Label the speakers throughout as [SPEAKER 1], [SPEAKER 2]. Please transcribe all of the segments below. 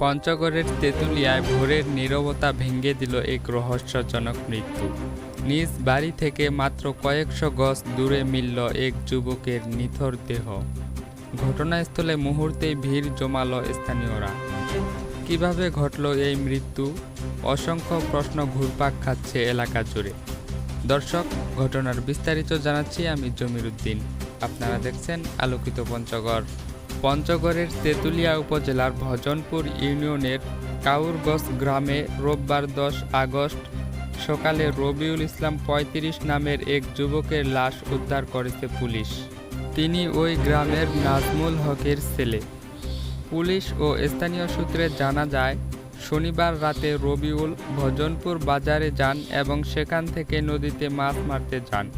[SPEAKER 1] পঞ্চগড়ের তেঁতুলিয়ায় ভোরের নীরবতা ভেঙে দিল এক রহস্যজনক মৃত্যু। নিজ বাড়ি থেকে মাত্র কয়েকশো গজ দূরে মিলল এক যুবকের নিথর দেহ। ঘটনাস্থলে মুহূর্তেই ভিড় জমালো স্থানীয়রা। কীভাবে ঘটল এই মৃত্যু? অসংখ্য প্রশ্ন ঘুরপাক খাচ্ছে এলাকা জুড়ে। দর্শক, ঘটনার বিস্তারিত জানাচ্ছি আমি জমির উদ্দিন। আপনারা দেখছেন আলোকিত পঞ্চগড়। পঞ্চগড়ের তেঁতুলিয়া উপজেলার ভজনপুর ইউনিয়নের কাউরগঞ্জ গ্রামে রোববার দশ আগস্ট সকালে রবিউল ইসলাম পঁয়ত্রিশ নামের এক যুবকের লাশ উদ্ধার করেছে পুলিশ। তিনি ওই গ্রামের নাজমুল হকের ছেলে। পুলিশ ও স্থানীয় সূত্রে জানা যায়, শনিবার রাতে রবিউল ভজনপুর বাজারে যান এবং সেখান থেকে নদীতে মাছ মারতে যান।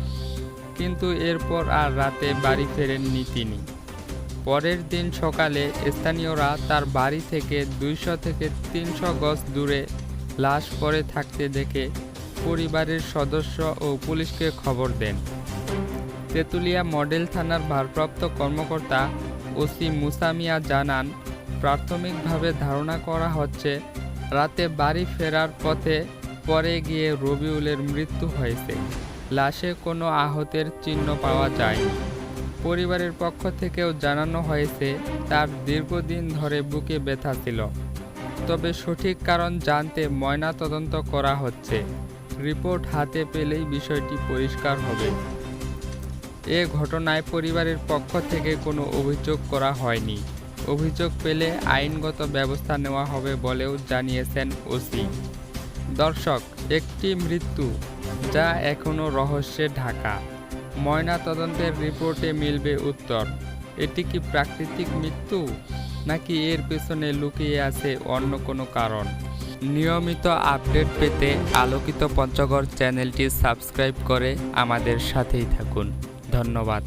[SPEAKER 1] কিন্তু এরপর আর রাতে বাড়ি ফেরেননি তিনি। পরের দিন সকালে স্থানীয়রা তার বাড়ি থেকে দুইশো থেকে তিনশো গজ দূরে লাশ পড়ে থাকতে দেখে পরিবারের সদস্য ও পুলিশকে খবর দেন। তেঁতুলিয়া মডেল থানার ভারপ্রাপ্ত কর্মকর্তা ওসি মুসামিয়া জানান, প্রাথমিকভাবে ধারণা করা হচ্ছে, রাতে বাড়ি ফেরার পথে পরে গিয়ে রবিউলের মৃত্যু হয়েছে। লাশে কোনো আহতের চিহ্ন পাওয়া যায়নি। পরিবারের পক্ষ থেকেও জানানো হয়েছে, তার দীর্ঘদিন ধরে বুকে ব্যথা ছিল। তবে সঠিক কারণ জানতে ময়না তদন্ত করা হচ্ছে। রিপোর্ট হাতে পেলেই বিষয়টি পরিষ্কার হবে। এ ঘটনায় পরিবারের পক্ষ থেকে কোনো অভিযোগ করা হয়নি। অভিযোগ পেলে আইনগত ব্যবস্থা নেওয়া হবে বলেও জানিয়েছেন ওসি। দর্শক, একটি মৃত্যু যা এখনও রহস্যে ঢাকা। ময়না তদন্তের রিপোর্টে মিলবে উত্তর। এটি কি প্রাকৃতিক মৃত্যু, নাকি এর পেছনে লুকিয়ে আছে অন্য কোনো কারণ? নিয়মিত আপডেট পেতে আলোকিত পঞ্চগড় চ্যানেলটি সাবস্ক্রাইব করে আমাদের সাথেই থাকুন। ধন্যবাদ।